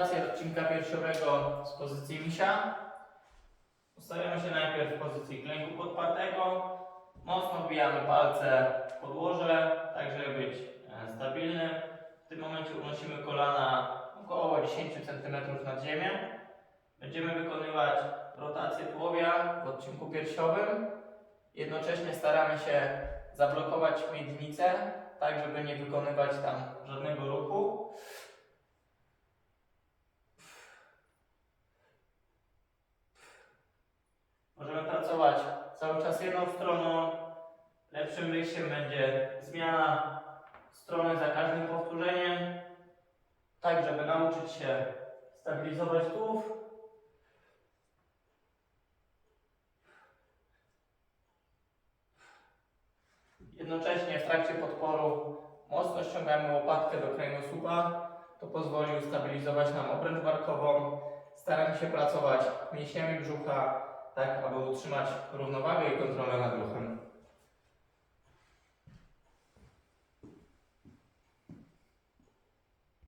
odcinka piersiowego z pozycji misia. Ustawiamy się najpierw w pozycji klęku podpartego. Mocno wbijamy palce w podłoże, tak żeby być e, stabilny. W tym momencie unosimy kolana około 10 cm nad ziemię. Będziemy wykonywać rotację tułowia w odcinku piersiowym. Jednocześnie staramy się zablokować miednicę, tak żeby nie wykonywać tam żadnego ruchu. Pracować cały czas jedną stroną. Lepszym wyjściem będzie zmiana strony za każdym powtórzeniem, tak żeby nauczyć się stabilizować tułów. Jednocześnie w trakcie podporu mocno ściągamy łopatkę do kręgosłupa. To pozwoli ustabilizować nam obręcz barkową. Staramy się pracować mięśniami brzucha, tak aby utrzymać równowagę i kontrolę nad ruchem.